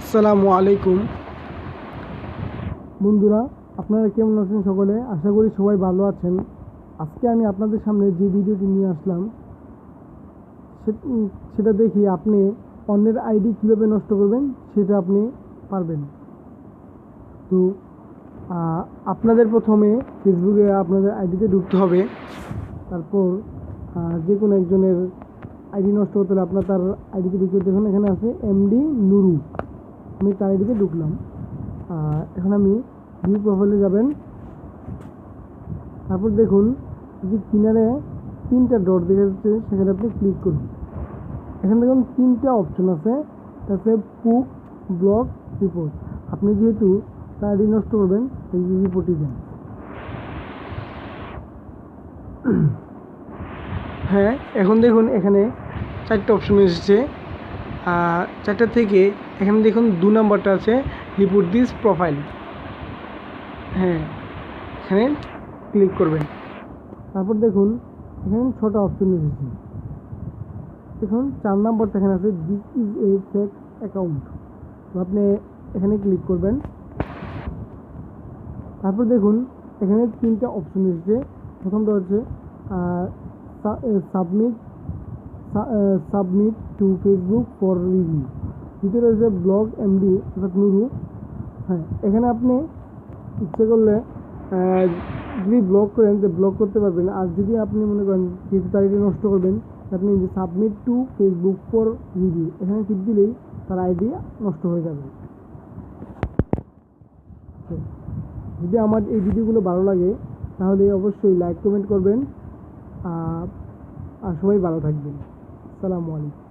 আসসালামু আলাইকুম। বন্ধুরা, আপনারা কেমন আছেন সকলে? আশা করি সবাই ভালো আছেন। আজকে আমি আপনাদের সামনে যে ভিডিওটি নিয়ে আসলাম সেটা দেখি আপনি অন্যের আইডি কীভাবে নষ্ট করবেন সেটা আপনি পারবেন। তো আপনাদের প্রথমে ফেসবুকে আপনাদের আইডিতে ঢুকতে হবে। তারপর যে কোনো একজনের আইডি নষ্ট করতে হলে আপনার তার আইডিতে ঢুকে দেখুন, এখানে আছে এমডি নুরু। আমি আইডিতে ঢুকলাম। এখন আমি ভিউ প্রোফাইলে যাবেন। তারপর দেখুন যে কিনারে তিনটা ডট দেখা যাচ্ছে, সেখানে আপনি ক্লিক করুন। এখানে দেখুন তিনটা অপশন আছে। তাতে পুক ব্লক রিপোর্ট আপনি যেহেতু আইডি নষ্ট করবেন এই রিপোর্টই দেন। হ্যাঁ এখন দেখুন এখানে চারটে অপশন এসেছে। চারটা থেকে এখানে দেখুন দু নম্বরটা আছে রিপোর্ট দিস প্রোফাইল হ্যাঁ এখানে ক্লিক করবেন। তারপর দেখুন, এখানে ছটা অপশন এসেছে দেখুন, চার নাম্বারটা এখানে আছে this is a fake account তো আপনি এখানে ক্লিক করবেন। তারপর দেখুন, এখানে তিনটা অপশন এসেছে প্রথমটা হচ্ছে submit submit to Facebook for review দ্বিতীয় রয়েছে ব্লগ এমডি অর্থাৎ নুরু হ্যাঁ এখানে আপনি ইচ্ছে করলে যদি ব্লক করেন, তো ব্লক করতে পারবেন। আর যদি আপনি মনে করেন যেহেতু তারিখে নষ্ট করবেন, আপনি যে submit to Facebook for review এখানে টিপ দিলেই তার আইডি নষ্ট হয়ে যাবে। যদি আমার এই ভিডিওগুলো ভালো লাগে, তাহলে অবশ্যই লাইক কমেন্ট করবেন। আর সবাই ভালো থাকবেন। আসসালামু আলাইকুম